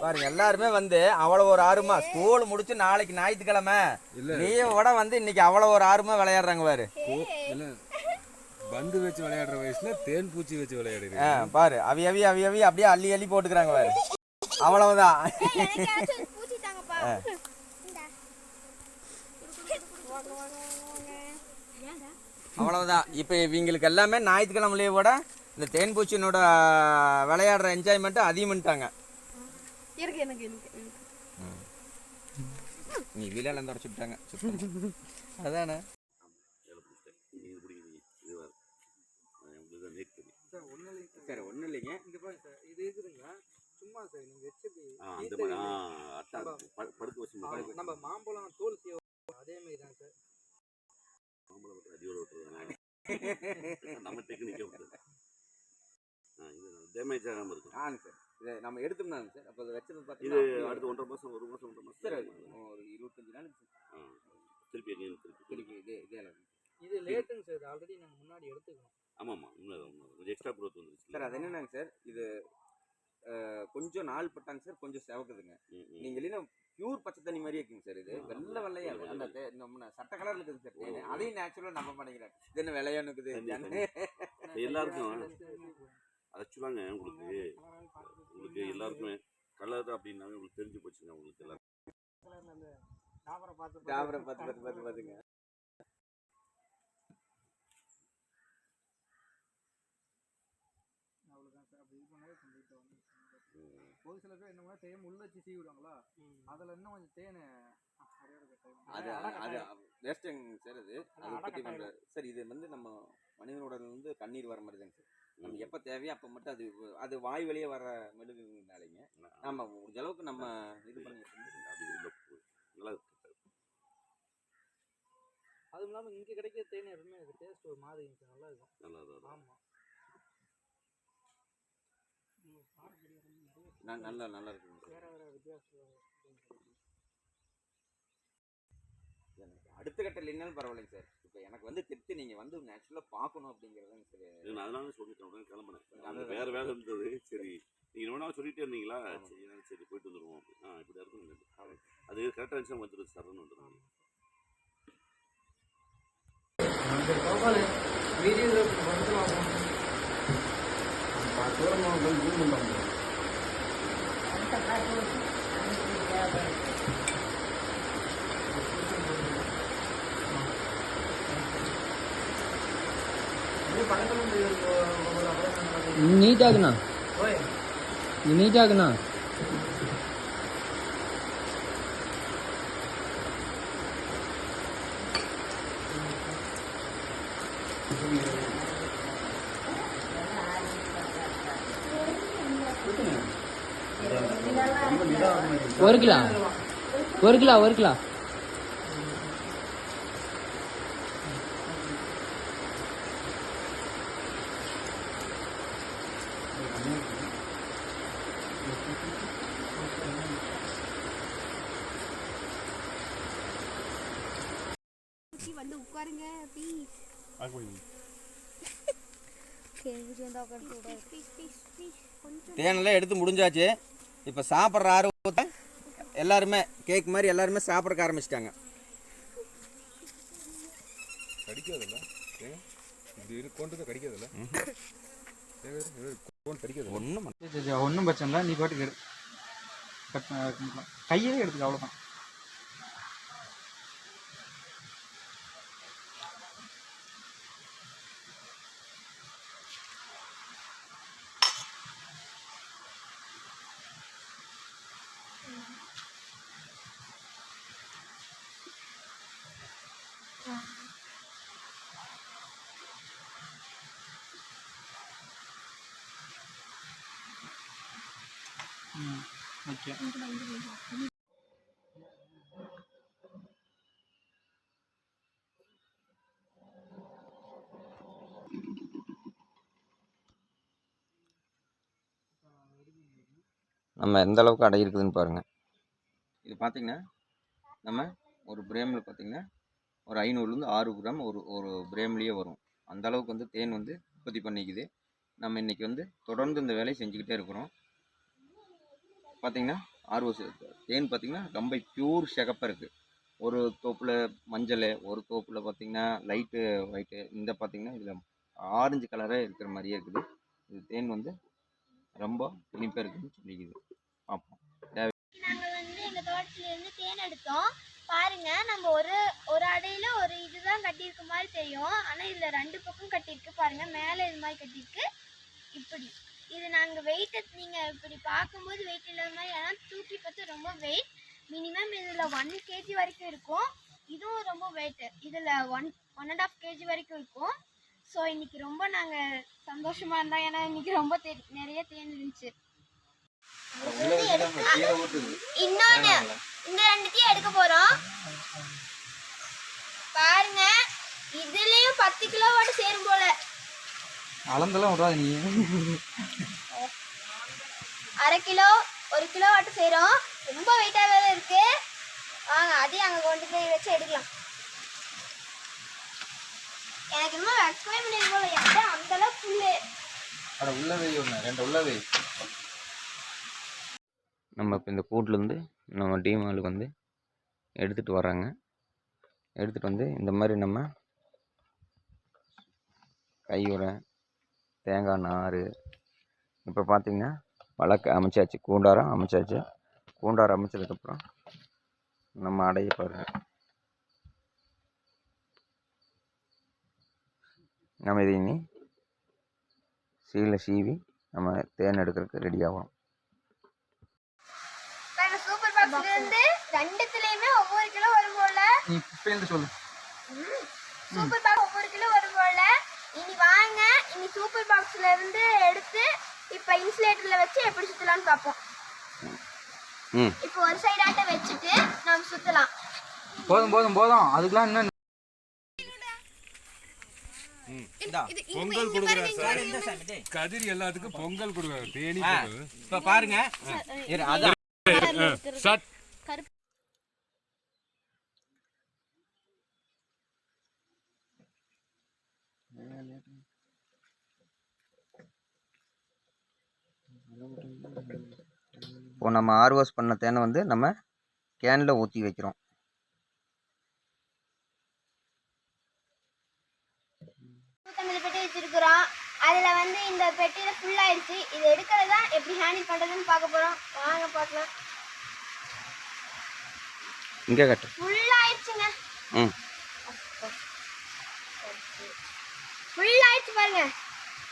பாருங்க எல்லாருமே வந்து அவ்வளவு ஒரு ஆர்வமா ஸ்கூல் முடிச்சு நாளைக்கு ஞாயிற்றுக்கிழமை. லீவோட வந்து இன்னைக்கு அவ்வளவு ஒரு ஆர்வமா விளையாடுறாங்க பாரு. பந்து வச்சு விளையாடுற வயசுல தேன் பூச்சி வச்சு விளையாடுறீங்க. பாரு அவி அவி அவி அவி அப்படியே அள்ளி அள்ளி போட்டுக்கிறாங்க பாரு. அவ்வளவுதான்? அவ்வளவுதான். இப்போ இவங்களுக்கு எல்லாமே ஞாயிற்றுக்கிழமை லீவோட இந்த தேன்பூச்சினோட விளையாடுற என்ஜாய்மெண்ட்டு அதிகம் பண்ணிட்டாங்க இருக்கு எனக்கு எனக்கு. நீ வீலால தொடச்சுட்டாங்க அதானே? சரி ஒன்றும் இல்லைங்க. இங்க பாருங்க சார் இது இருக்குதுங்க. சும்மா சார் நீங்க வச்சு ஆ, அந்த மாதிரி ஆ, அட்டா ப- படுக்க வச்சு நம்ம- மாம்பழம் தோல் அதே மாதிரி தான் சார் அடியோட விட்டுருவாங்க நம்ம டெக்னிக்கே விட்டுருது ஆ, இது டேமேஜ் ஆகாமல் இருக்கும் ஆங்க சார். இதை நம்ம எடுத்தோம்னாங்க சார் அப்போ அதை வச்சது இது பார்த்தீங்கன்னா அடுத்த ஒன்றரை மாதம் ஒரு மாதம் ஒன்றரை மாதம் சார் ஒரு இருபத்தஞ்சு நாள் ஆ, திருப்பி எங்கேயும் திருப்பி. திருப்பி இதே இதே அளவு. இது லேட்டுங்க சார் ஆல்ரெடி நாங்க முன்னாடி எடுத்துக்கணும். ஆமாம்மா உண்மைதான் உண்மை கொஞ்சம் எக்ஸ்ட்ரா க்ரோத் வந்துருச்சு. சார் அது என்னன்னாங்க சார் இது அஹ், கொஞ்சம் நாள் பட்டாங்க சார் கொஞ்சம் செவக்குதுங்க. ம், ம். நீங்க இல்லைன்னா பியூர் பச்சை தண்ணி மாதிரியே இருக்குங்க சார் இது. வெள்ளை வெள்ளையா இருக்கு. அந்த தே- நம்ம சட்ட கலர்ல இருக்குது சார். தேனு. அதையும் நேச்சுரலா நம்ம பண்ணிக்கிறேன் இது என்ன விளையான்னு இருக்குது தண்ணி, எல்லாருக்கும். ஆக்சுவலாங்க உங்களுக்கு. உங்களுக்கு எல்லாருக்குமே கலர் அப்படின்னாவே உங்களுக்கு தெரிஞ்சு போச்சுங்க உங்களுக்கு எல்லாரும் தாவரம் பார்த்து தாவரம் பார்த்து பார்த்து பார்த்து பார்த்துங்க. வந்து ஒரு சில பேர் என்ன தேன் உள்ள வச்சு விடுவாங்களா? அதுல இன்னும் கொஞ்சம் தேன் அது அது வேஸ்ட்டுங்க சார் அது உற்பத்தி பண்ற சார் இது வந்து நம்ம மனிதனோட இருந்து கண்ணீர் வர மாதிரி தாங்க சார் நம்ம எப்போ தேவையோ அப்போ மட்டும் அது அது வாய் வழியே வர மெழுகுனாலைங்க. நம்ம முடிஞ்ச அளவுக்கு நம்ம இது பண்ணி நல்லா இருக்கு. அதுவும் இல்லாம இங்க கிடைக்கிற தேன் எப்பவுமே அது டேஸ்ட் ஒரு மாதிரி இருந்துச்சு நல்லா இருக்கும். நல்லா தான் ஆமா. ந- நல்லா நல்லா இருக்குங்க சார் வேற வேற வித்தியாசம் எனக்கு அடுத்த கட்ட இல்லைனாலும் பரவாயில்லைங்க சார். இப்போ எனக்கு வந்து திருப்தி நீங்கள் வந்து நேச்சுரலாக பார்க்கணும் அப்படிங்கிறதுங்க சார். நான் அதனால சொல்லிட்டேன் உடனே கிளம்புனேன். அங்க வேற வேலை இருந்தது. சரி. நீங்க ரொம்ப நாள் சொல்லிட்டே இருந்தீங்களா? சரி சரி போயிட்டு வந்துருவோம் அப்படி. ஆ இப்படி இருக்கும் அது கரெக்டாக இருந்துச்சு வந்துடுது சரன்னு வந்துடும் நீட்டாகுண்ணா நீட்டாகுண்ணா ஒரு கிலோ ஒரு கிலோ ஒரு கிலோ பூச்சி வந்து உட்காருங்க ப்ளீஸ் சரி பூச்சி வந்து உட்காந்து ப்ளீஸ் ப்ளீஸ் ப்ளீஸ் ப்ளீஸ் கொஞ்சம் தேனெல்லாம் எடுத்து முடிஞ்சாச்சு இப்போ சாப்பிட்ற ஆர்வத்தை எல்லாருமே கேக் மாதிரி எல்லாருமே சாப்பிட்றக்க ஆரம்பிச்சிட்டாங்க ஒன்றும் ஒன்றும் பிரச்சனை இல்லை நீ பாட்டுக்கு எடு பண்ணிக்கலாம் கையிலே எடுத்துக்க அவ்வளோதான் ஓகே. நம்ம எந்த அளவுக்கு அடை இருக்குதுன்னு பாருங்கள் இது பார்த்தீங்கன்னா நம்ம ஒரு பிரேமில் பார்த்தீங்கன்னா ஒரு ஐநூறுலேருந்து ஆறு கிராம் ஒரு ஒரு பிரேம்லேயே வரும். அந்த அளவுக்கு வந்து தேன் வந்து உற்பத்தி பண்ணிக்குது. நம்ம இன்றைக்கி வந்து தொடர்ந்து இந்த வேலையை செஞ்சுக்கிட்டே இருக்கிறோம். பார்த்திங்கன்னா ஆர்வ தேன் பார்த்திங்கன்னா ரொம்ப பியூர் சிகப்பாக இருக்குது ஒரு தோப்பில் மஞ்சள் ஒரு தோப்பில் பார்த்திங்கன்னா லைட்டு ஒயிட்டு இந்த பார்த்திங்கன்னா இதில் ஆரஞ்சு கலராக இருக்கிற மாதிரியே இருக்குது. இது தேன் வந்து ரொம்ப இனிப்பாக இருக்குதுன்னு சொல்லிக்குது. பார்ப்போம் நாங்கள் வந்து எங்கள் தோட்டத்துலேருந்து தேன் எடுத்தோம். பாருங்க நம்ம ஒரு ஒரு அடையில ஒரு இதுதான் கட்டியிருக்க மாதிரி தெரியும். ஆனால் இதில் ரெண்டு பக்கம் கட்டியிருக்கு. பாருங்க மேலே இது மாதிரி கட்டியிருக்கு. இப்படி. இது நாங்கள் வெயிட்டை நீங்கள் இப்படி பார்க்கும்போது வெயிட் இல்லாத மாதிரி ஆனால் தூக்கி பார்த்து ரொம்ப வெயிட் மினிமம் இதில் ஒன் கேஜி வரைக்கும் இருக்கும். இதுவும் ரொம்ப வெயிட் இதில் one one and half KG வரைக்கும் இருக்கும். ஸோ இன்னைக்கு ரொம்ப நாங்கள் சந்தோஷமாக இருந்தோம் ஏன்னா இன்னைக்கு ரொம்ப தே- நிறைய தேன் இருந்துச்சு. இன்னொன்னு இந்த ரெண்டுத்தையும் எடுக்க போறோம். பாருங்க இதுலயும் பத்து கிலோவாட்டு சேரும் போல. அளந்தெல்லாம் விடாது நீ. அரை கிலோ ஒரு கிலோ வாட்டு சேரும். ரொம்ப வெயிட்டாக இருக்கு. வாங்க அதையும் அங்கே கொண்டு போய் வச்சு எடுக்கலாம். எனக்கு இன்னும் எக்ஸ்பிளைன் பண்ணி போல அந்த அளவுக்கு புல்லு. அட உள்ள ஒன்று ரெண்டு உள்ள நம்ம இப்போ இந்த கூட்டிலேருந்து நம்ம டீமாலுக்கு வந்து எடுத்துகிட்டு வராங்க. எடுத்துகிட்டு வந்து இந்த மாதிரி நம்ம கையுறை தேங்காய் நார் இப்போ பார்த்திங்கன்னா வழக்கு அமைச்சாச்சு. கூண்டாரம் அமைச்சாச்சு. கூண்டாரம் அமைச்சதுக்கப்புறம் நம்ம அடைய பாருங்க நம்ம இதை இனி சீலை சீவி நம்ம தேன் எடுக்கிறதுக்கு ரெடி ஆகும் நாங்கள் சூப்பர் பாக்ஸ்ல இருந்து ரெண்டுத்துலயுமே ஒவ்வொரு கிலோ வரும் போல. நீ இப்பேந்து சொல்லு. சூப்பர் பாக்ஸ் ஒவ்வொரு கிலோ வரும் போல. இனி வாங்க இனி சூப்பர் பாக்ஸ்ல இருந்து எடுத்து இப்ப இன்சுலேட்டர்ல வச்சு எப்படி சுத்தலாம்னு பார்ப்போம் ம். இப்போ ஒரு சைடாட்ட வச்சுட்டு நம்ம சுத்தலாம். போதும் போதும் போதும். அதுக்கெல்லாம் இன்னும் பொங்கல் கொடுக்குறாரு சார். கதிர் எல்லாத்துக்கும் பொங்கல் கொடுக்குறாரு தேனி இப்போ பாருங்க. சட் இப்போ நம்ம ஆர்வாஸ் பண்ண தேனை வந்து நம்ம கேனில் ஊற்றி வைக்கிறோம். வச்சிருக்கிறோம். அதில் வந்து இந்த பெட்டியில் ஃபுல் ஆயிடுச்சு இது எடுக்கிறதா எப்படி ஹேண்டில் பண்ணுறதுன்னு பார்க்க போகிறோம் வாங்க பார்க்கலாம். இங்கே கட்டு. ஃபுல் ஆயிடுச்சுங்க ம். ஃபுல் ஆயிடுச்சு பாருங்க.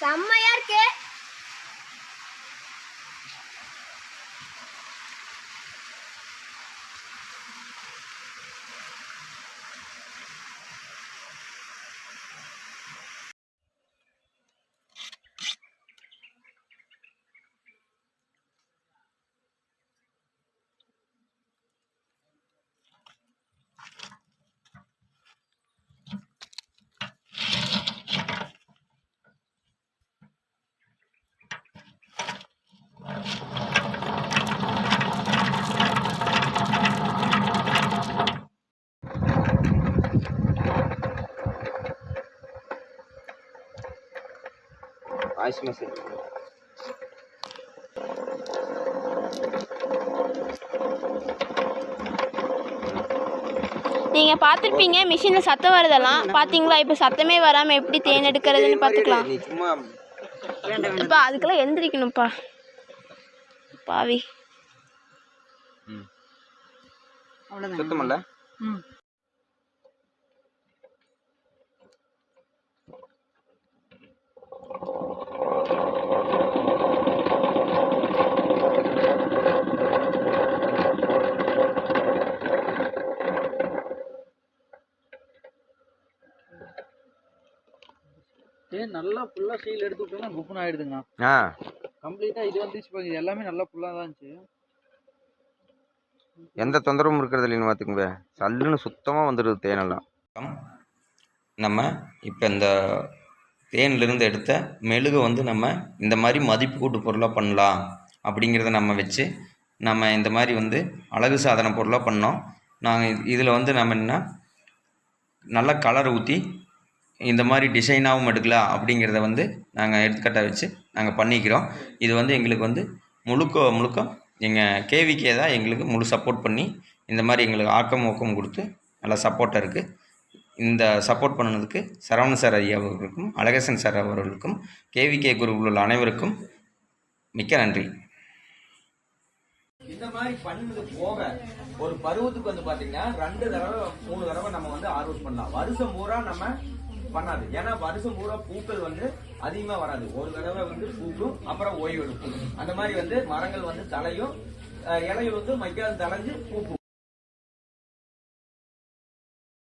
செம்மையா இருக்கு. வாய்ஸ் மெசேஜ் நீங்கள் பார்த்துருப்பீங்க மிஷினில் சத்தம் வருதெல்லாம். பார்த்தீங்களா? இப்போ சத்தமே வராமல் எப்படி தேன் எடுக்கிறதுன்னு பார்த்துக்கலாம். நீ சும்மா இப்போ அதுக்கெல்லாம் எந்திரிக்கணும்ப்பா. பாவி. சுத்தமல்ல தேன் நல்லா ஃபுல்லாக சீல் எடுத்து விட்டோம்னா குப்புன்னு ஆயிடுதுங்க. ஆ. கம்ப்ளீட்டாக இது வந்துச்சு பாருங்க. எல்லாமே நல்லா ஃபுல்லாக தான் இருந்துச்சு. எந்த தொந்தரவும் இருக்கிறது இல்லைன்னு பார்த்துக்குங்க. சல்லுன்னு சுத்தமாக வந்துடுது தேனெல்லாம். நம்ம இப்போ இந்த தேனிலிருந்து எடுத்த மெழுகை வந்து நம்ம இந்த மாதிரி மதிப்பு கூட்டு பொருளாக பண்ணலாம் அப்படிங்கிறத நம்ம வச்சு நம்ம இந்த மாதிரி வந்து அழகு சாதன பொருளாக பண்ணோம். நாங்கள் இதில் வந்து நம்ம என்ன நல்ல கலர் ஊற்றி இந்த மாதிரி டிசைனாகவும் எடுக்கலாம் அப்படிங்கிறத வந்து நாங்கள் எடுத்துக்காட்டாக வச்சு நாங்கள் பண்ணிக்கிறோம். இது வந்து எங்களுக்கு வந்து முழுக்க முழுக்க எங்கள் கேவிகே தான் எங்களுக்கு முழு சப்போர்ட் பண்ணி இந்த மாதிரி எங்களுக்கு ஆக்கம் ஊக்கம் கொடுத்து நல்லா சப்போர்ட்டாக இருக்குது இந்த சப்போர்ட் பண்ணதுக்கு சரவணன் சார் ஐயா அவர்களுக்கும் அழகேசன் சார் அவர்களுக்கும் கேவிகே குரூப்பில் உள்ள அனைவருக்கும் மிக்க நன்றி. இந்த மாதிரி பண்ணது போக ஒரு பருவத்துக்கு வந்து பாத்தீங்கன்னா ரெண்டு தடவை மூணு தடவை நம்ம வந்து ஹார்வெஸ்ட் பண்ணலாம். வருஷம் பூரா நம்ம பண்ணாது. ஏன்னா வருஷம் பூரா பூக்கள் வந்து அதிகமா வராது. ஒரு தடவை வந்து பூக்கும் அப்புறம் ஓய்வு எடுக்கும் அந்த மாதிரி வந்து மரங்கள் வந்து தலையும் அஹ், இலைகள் வந்து மைக்காது தலைஞ்சு பூக்கும்.